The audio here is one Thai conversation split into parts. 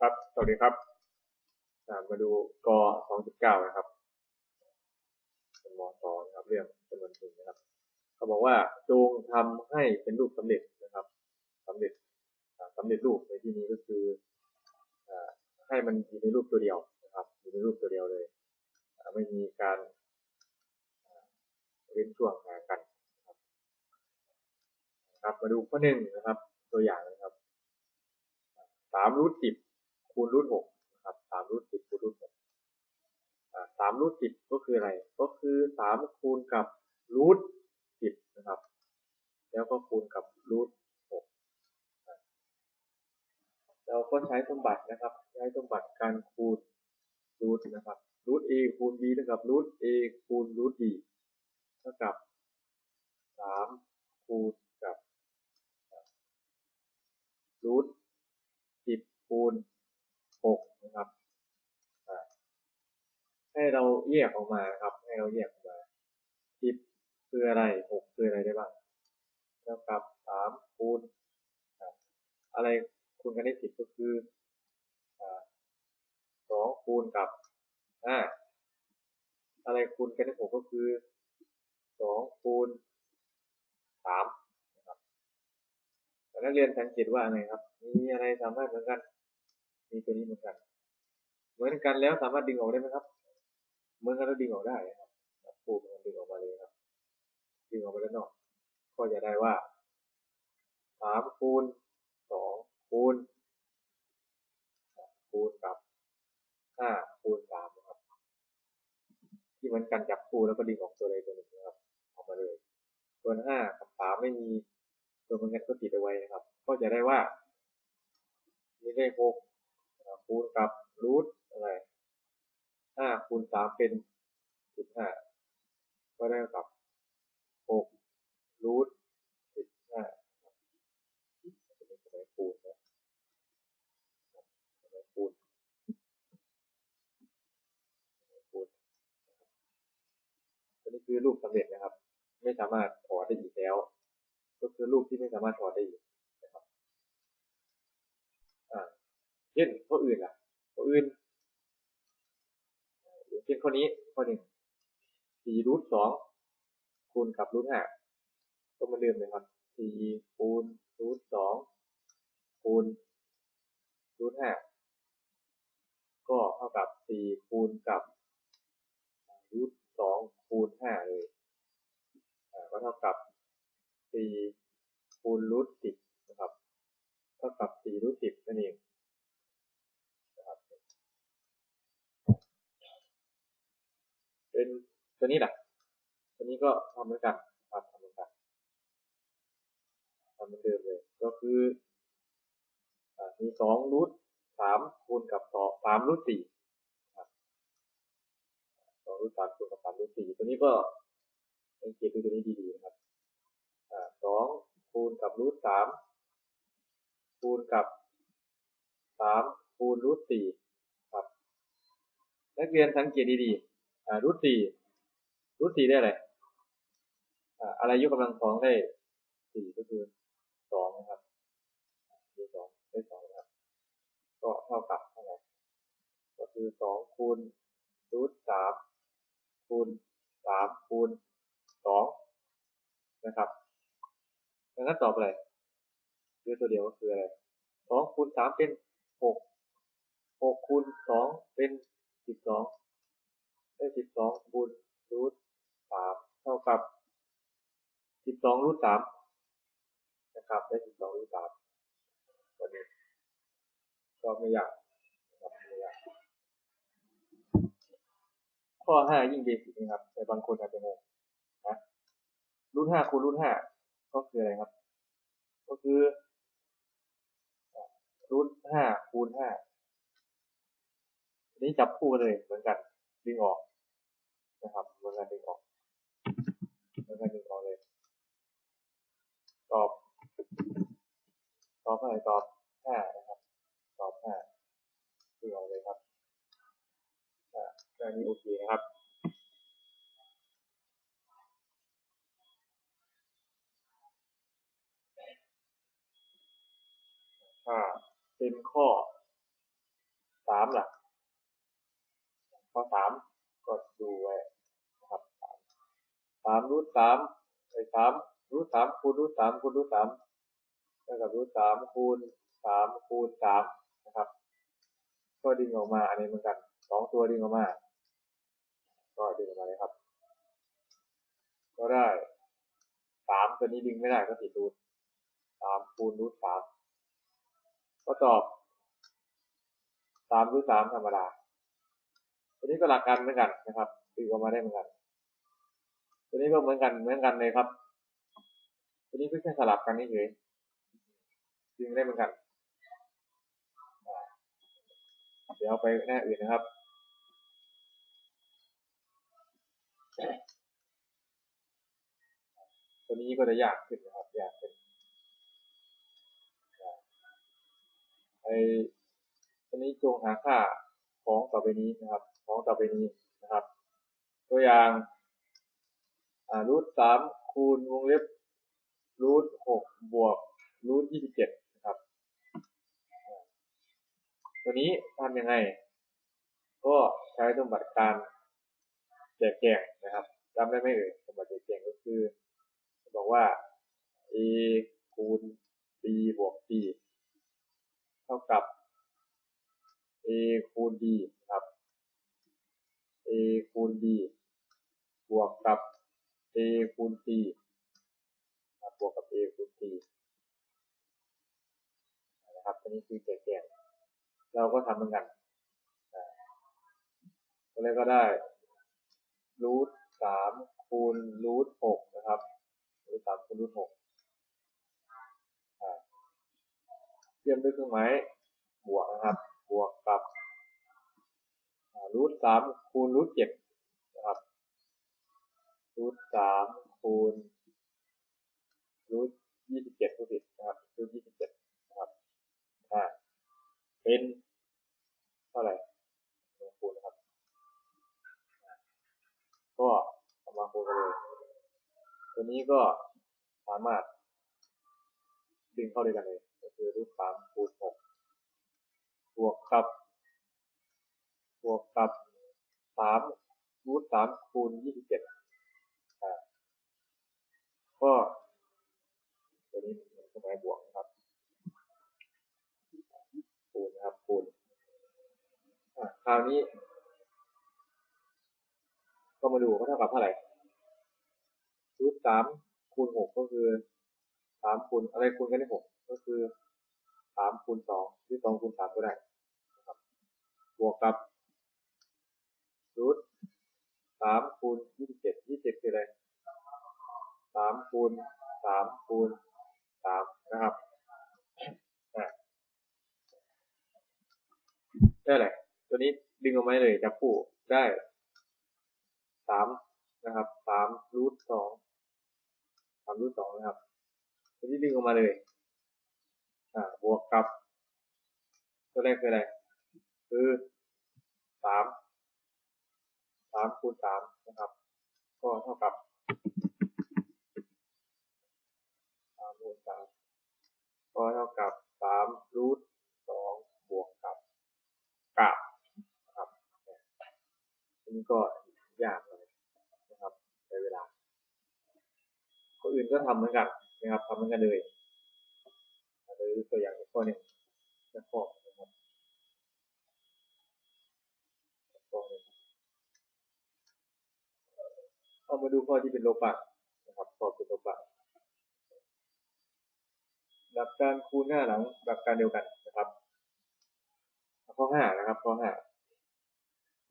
ครับ สวัสดีครับมาดูก2.9 นะครับเป็นมสองครับ เรื่องจำนวนทุนนะครับ เขาบอกว่าจงทำให้เป็นรูปสำเร็จนะครับสำเร็จสำเร็จรูปในที่นี้ก็คือให้มันอยู่ในรูปตัวเดียวนะครับอยู่ในรูปตัวเดียวเลย ไม่มีการเว้นช่วงหากันครับ มาดูข้อหนึ่งนะครับ ตัวอย่างนะครับสามรูทสิบ คูณรูทหกนะครับสามรูทสิบคูณรูทหกสามรูทสิบก็คืออะไร ก็คือสามคูณกับรูทสิบนะครับ แล้วก็คูณกับรูทหกเราก็ใช้สมบัตินะครับ ใช้สมบัติการคูณรูทนะครับรูท a คูณ b เท่ากับรูท a คูณรูท b เท่ากับสามคูณกับรูทสิบคูณ หกนะครับให้เราแยกออกมาครับ ให้เราแยกออกมาสิบคืออะไรหกคืออะไรได้บ้างเท่ากับสามคูณอะไรคูณกันได้สิบก็คือสองคูณกับห้าอะไรคูณกันได้หกก็คือสองคูณสามนักเรียนสังเกตว่าไงครับ มีอะไรสามารถเหมือนกัน มีตัวนี้เหมือนกัน เหมือนกันแล้วสามารถดึงออกได้ไหมครับ เหมือนกันแล้วดึงออกได้ครับปูมันดึงออกมาเลยครับ ดึงออกมาด้านนอก ก็จะได้ว่าสามคูณสองคูณคูณกับห้าคูณสามนะครับ ที่เหมือนกันจับคู่แล้วก็ดึงออกตัวใดตัวหนึ่งนะครับออกมาเลยส่วนห้ากับสามไม่มีตัวมันกันก็ติดเอาไว้นะครับ ก็จะได้ว่ามีเลขหก คูณกับรูทอะไรห้าคูณสามเป็นสิบห้าก็ได้กับหกรูทสิบห้าจะเป็นสมัยคูณนะสมัยคูณคูณอันนี้คือรูปสำเร็จนะครับ ไม่สามารถถอดได้อีกแล้ว ก็คือรูปที่ไม่สามารถถอดได้อีกนะครับ อ่าเช่นข้ อื่นล่ะข้ออื่นอย่างเช่นข้อนี้ข้อหนึ่งสี่รูทสองคูณกับรูทห้าก็มาเดิมเลยครับสี่คูณรูทสองคูณรูทห้าก็เท่ากับสี่คูณกับรูทสองคูณห้าเลยก็เท่ากับสี่คูณรูทสิบนะครับ เท่ากับสี่รูทสิบนั่นเองนะครับ เป็นตัวนี้แหละตัวนี้ก็ทำเหมือนกันครับทำเหมือนกันทำเหมือนเดิมเลย ก็คือมีสองรูทสามคูณกับสองสามรูทสี่สองรูทสามคูณกับสามรูทสี่ตัวนี้ก็สังเกตดูตัวนี้ดีๆนะครับสองคูณกับรูทสามคูณกับสามคูณรูทสี่ครับ นักเรียนสังเกตดีๆ รูทสี่รูทสี่ได้อะไรอะไรยกกำลังสองได้สี่ก็คือสองนะครับมีสองได้สองนะครับ ก็เท่ากับเท่าไหร่ก็คือสองคูณรูทสามคูณสามคูณสองนะครับดังนั้นตอบอะไรคือตัวเดียวก็คืออะไรสองคูณสามเป็นหกหกคูณสองเป็นสิบสอง ได้สิบสองคูณรูทสามเท่ากับสิบสองรูทสามนะครับ ได้สิบสองรูทสามวันนี้ก็ไม่ยากนะครับไม่ยากข้อห้ายิ่งเบสิกนะครับ แต่บางคนอาจจะงงนะรูทห้าคูณรูทห้าก็คืออะไรครับ ก็คือรูทห้าคูณห้านี้จับคู่กันเลยเหมือนกันดึงออก นะครับหมือนกันดึงออกหมือนกันดึงออกเลย ตอบ ตอบเท่าไหร่ตอบห้านะครับ ตอบห้าดึงออกเลยครับอันนี้โอเคนะครับถ้าเป็นข้อสามล่ะข้อสาม ก็ดูไว้นะครับสามสามรูทสามไอ้สามรูทสามคูณรูทสามคูณรูทสามเท่ากับรูทสามคูณสามคูณสามนะครับก็ดึงออกมาอันนี้เหมือนกันสองตัวดึงออกมา ก็ดึงออกมาเลยครับ ก็ได้สามตัวนี้ดึงไม่ได้ก็ติดรูทสามคูณรูทสามก็ตอบสามรูทสามธรรมดา ตัวนี้ก็หลักการเหมือนกันนะครับดึงออกมาได้เหมือนกัน ตัวนี้ก็เหมือนกันเหมือนกันเลยครับ ตัวนี้ก็แค่สลับกันนี่เฉยดึงได้เหมือนกันเดี๋ยวไปหน้าอื่นนะครับตัวนี้ก็จะยากขึ้นนะครับยากขึ้นไอตัวนี้จงหาค่าของต่อไปนี้นะครับ ของต่อไปนี้นะครับ ตัวอย่างรูทสามคูณวงเล็บรูทหกบวกรูทยี่สิบเจ็ดนะครับ ตัวนี้ทำยังไง ก็ใช้สมบัติการแจกแจงนะครับจำได้ไหมเอ่ยสมบัติแจกแจงก็คือ บอกว่า a คูณ b บวก c เท่ากับ a คูณ d ครับ d บวกกับ a คูณ c บวกกับ a คูณ c นะครับอันนี้คือแจกแจงเราก็ทำเหมือนกันก็เลยก็ได้รูทสามคูณรูทหกนะครับรูทสามคูณรูทหกเทียมด้วยเครื่องหมายบวกนะครับ บวกกับรูทสามคูณรูทเจ็ด รูทสามคูณรูทยี่สิบเจ็ดผู้ผิดนะครับรูทยี่สิบเจ็ดนะครับอ่าเป็นเท่าไหร่คูณนะครับ ก็เอามาคูณกันเลย ตัวนี้ก็สามารถดึงเข้าด้วยกันเลย ก็คือรูทสามคูณหกบวกกับบวกกับสามรูทสามคูณยี่สิบเจ็ด ก็ตัวนี้เป็นเครื่องหมายบวกนะครับคูณนะครับคูณคราวนี้ ก็มาดูว่าเท่ากับเท่าไหร่รูทสามคูณหกก็คือสามคูณอะไรคูณกันได้หกก็คือสามคูณสองหรือสองคูณสามก็ได้นะครับบวกกับรูทสามคูณยี่สิบเจ็ดยี่สิบเจ็ดคืออะไร สามคูณสามคูณสามนะครับได้เลยตัวนี้ดึงออกมาเลยจับคู่ได้สามนะครับสามรูทสองสามรูทสองนะครับตัวนี้ดึงออกมาเลย อ่า บวกกับ ตัวแรกคืออะไร คือสามสามคูณสามนะครับ ก็เท่ากับสามคูณสามก็เท่ากับสามรูทสองบวกกับกาบนะครับอันนี้ก็ยากเลยนะครับใช้เวลา คนอื่นก็ ทำเหมือนกันนะครับทำเหมือนกันเลยโดยตัวอย่างข้อหนึ่งข้อนะครับข้อหนึ่งเอามาดูข้อที่เป็นโลปะนะครับข้อเป็นโลปะหลักการคูณหน้าหลังหลักการเดียวกันนะครับข้อห้านะครับข้อห้า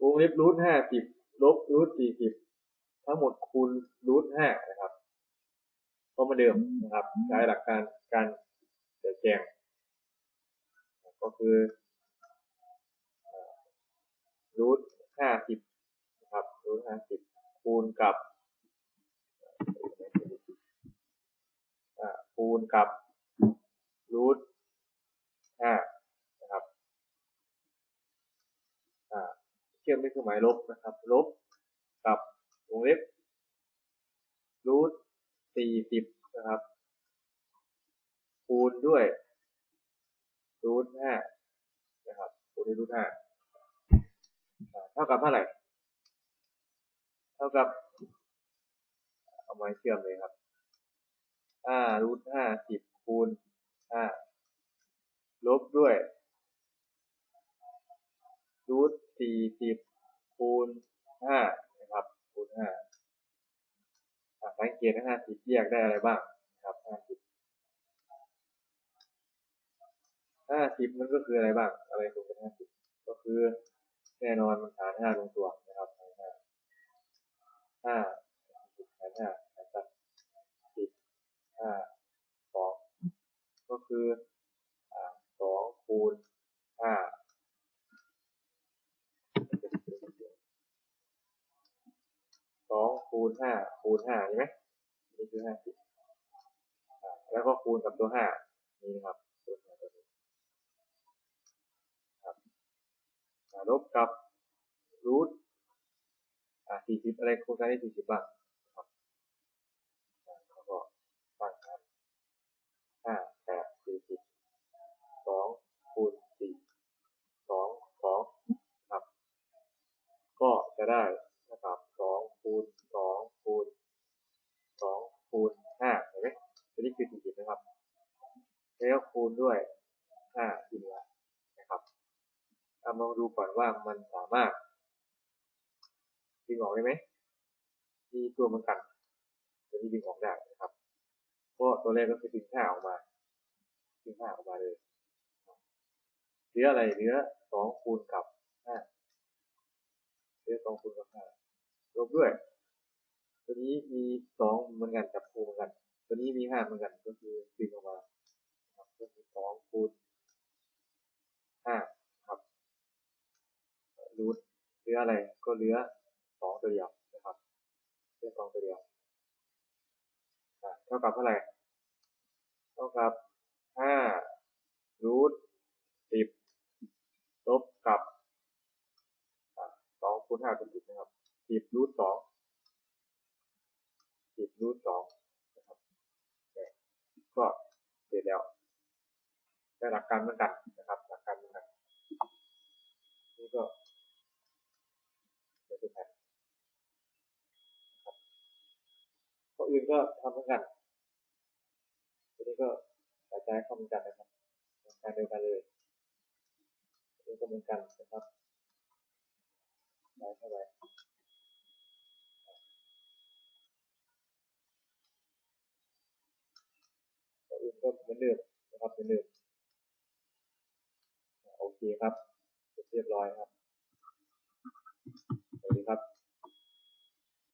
วงเล็บรูทห้าสิบลบรูทสี่สิบทั้งหมดคูณรูทห้านะครับ ก็มาเดิมนะครับใช้หลักการการแจงก็คือรูทห้าสิบนะครับรูทห้าสิบคูณกับคูณกับรูทห้านะครับเชื่อมด้วยเครื่องหมายลบนะครับลบวงเล็บรูท สี่สิบนะครับ คูณด้วยรูทห้านะครับคูณด้วยรูทห้าเท่ากับเท่าไหร่ เท่ากับ เอาไม้เชื่อมเลยครับห้ารูทห้าสิบคูณห้าลบด้วยรูทสี่สิบคูณห้านะครับคูณห้า สังเกตนะห้าสิบแยกได้อะไรบ้างครับห้าสิบห้าสิบมันก็คืออะไรบ้าง อะไรตรงเป็นห้าสิบก็คือแน่นอนมันฐานห้าลงตัวนะครับหานห้าห้าสิบฐานห้าหานสิบห้าสองก็คือาสองคูณห้าสองคูณห้าคูณห้าใช่ไหมนี่คือห้าสิบแล้วก็คูณกับ ตัวห้านี่นะครับตัวห้าตัวนี้ครับลบกับรูทอ่าสี่สิบอะไรคูณกันได้สี่สิบบ้างครับอ่าก็ตั้งกันห้าแปดสี่สิบสองคูณสี่สองสองครับ ก็จะได้นะครับสองคูณสองคูณสองคูณห้าเห็นไหมตัวนี้คือสี่สิบนะครับ แล้วคูณด้วยห้าที่เหลือนะครับเอามาดูก่อนว่ามันสามารถดึงออกได้ไหมมีตัวเหมือนกันตัวนี้ดึงออกได้นะครับเพราะตัวแรกก็คือดึงห้าออกมาดึงห้าออกมาเลยเหลืออะไรเหลือสองคูณกับห้าเหลือสองคูณกับห้าลบด้วย ตัวนี้มีสองเหมือนกันจับคูณเหมือนกัน ตัวนี้มีห้าเหมือนกัน ก็คือดึงออกมาครับก็คือสองคูณห้าครับรูทเหลืออะไร ก็เหลือสองตัวเดียวนะครับเหลือสองตัวเดียวอะเท่ากับเท่าไหร่ เท่ากับห้ารูทสิบลบกับสอง คูณห้าเป็นสิบนะครับสิบรูทสองสิบรูทสองนะครับเนี่ยก็เสร็จแล้วได้หลักการเหมือนกันนะครับ หลักการเหมือนกันนี่ก็เป็นแผนครับข้ออื่นก็ทำเหมือนกันทีนี้ก็กระจายข้าเหมือนกันนะครับกการเดียวกันเลยนี่ก็เหมือนกันนะครับ ไหลเข้าไปตัวอื่นก็เหมือนเดินะครับเหมือนเดิโอเคครับเรียบร้อยครับสวัสดีครับ